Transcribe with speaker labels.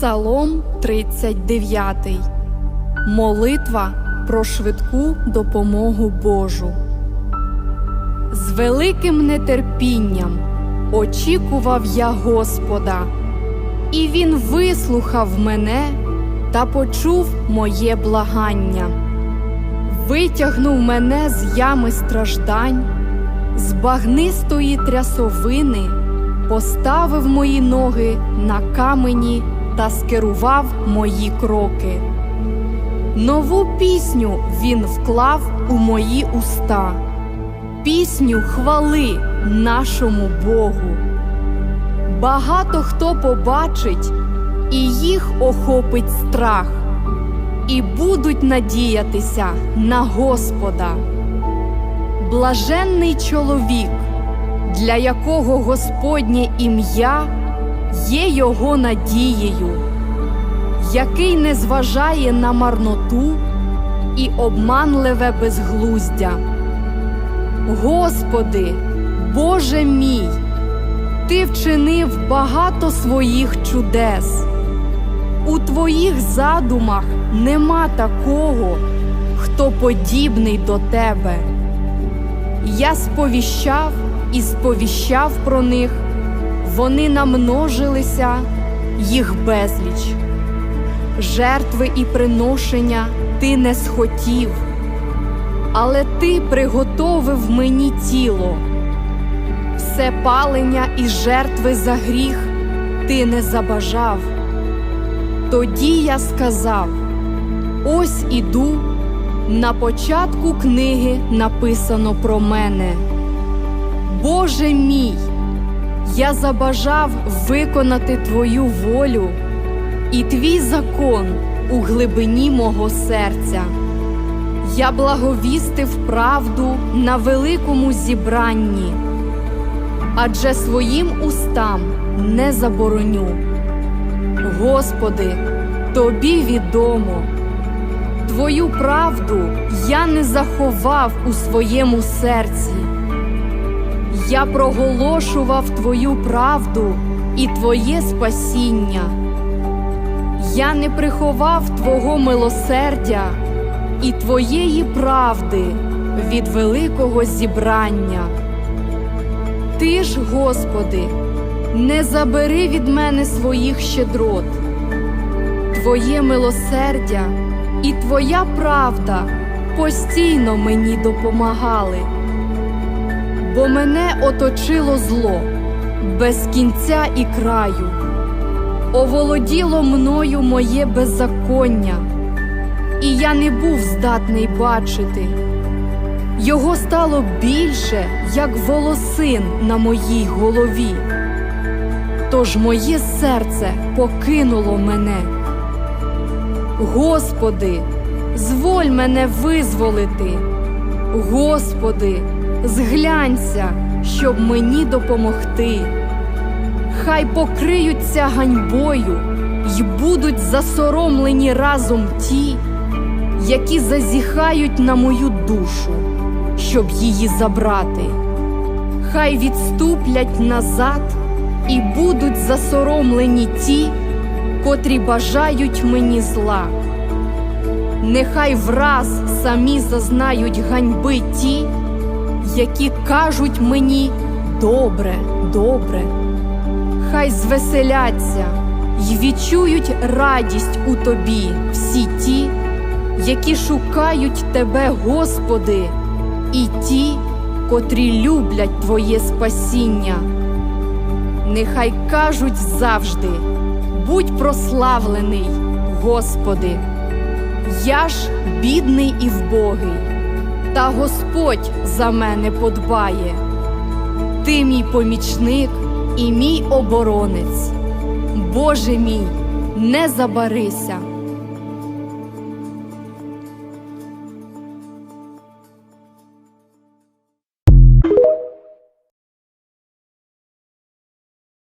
Speaker 1: Псалом 39. Молитва про швидку допомогу Божу. З великим нетерпінням очікував я Господа, і Він вислухав мене та почув моє благання, витягнув мене з ями страждань, з багнистої трясовини, поставив мої ноги на камені та скерував мої кроки. Нову пісню він вклав у мої уста, пісню хвали нашому Богу. Багато хто побачить, і їх охопить страх, і будуть надіятися на Господа. Блаженний чоловік, для якого Господнє ім'я є його надією який не зважає на марноту і обманливе безглуздя. Господи, Боже мій, Ти вчинив багато своїх чудес. У Твоїх задумах нема такого, хто подібний до Тебе. Я сповіщав і сповіщав про них, вони намножилися, їх безліч жертви і приношення ти не схотів, але ти приготовив мені тіло, все палення і жертви за гріх ти не забажав. Тоді я сказав: ось іду, на початку книги написано про мене. Боже мій, я забажав виконати Твою волю і твій закон у глибині мого серця. Я благовістив правду на великому зібранні, адже своїм устам не забороню. Господи, тобі відомо, Твою правду я не заховав у своєму серці. Я проголошував Твою правду і Твоє спасіння. Я не приховав Твого милосердя і Твоєї правди від великого зібрання. Ти ж, Господи, не забери від мене своїх щедрот, Твоє милосердя і Твоя правда постійно мені допомагали, бо мене оточило зло без кінця і краю оволоділо мною моє беззаконня, і я не був здатний бачити. Його стало більше, як волосин на моїй голові. Тож моє серце покинуло мене. Господи, зволь мене визволити. Господи, зглянься, щоб мені допомогти хай покриються ганьбою й будуть засоромлені разом ті, які зазіхають на мою душу, щоб її забрати. Хай відступлять назад і будуть засоромлені ті, котрі бажають мені зла. Нехай враз самі зазнають ганьби ті, які кажуть мені добре, добре хай звеселяться й відчують радість у тобі всі ті, які шукають тебе, Господи, і ті, котрі люблять Твоє спасіння. Нехай кажуть завжди, будь прославлений, Господи, я ж бідний і вбогий, та Господь за мене подбає, ти мій помічник і мій оборонець. Боже мій, не забарися.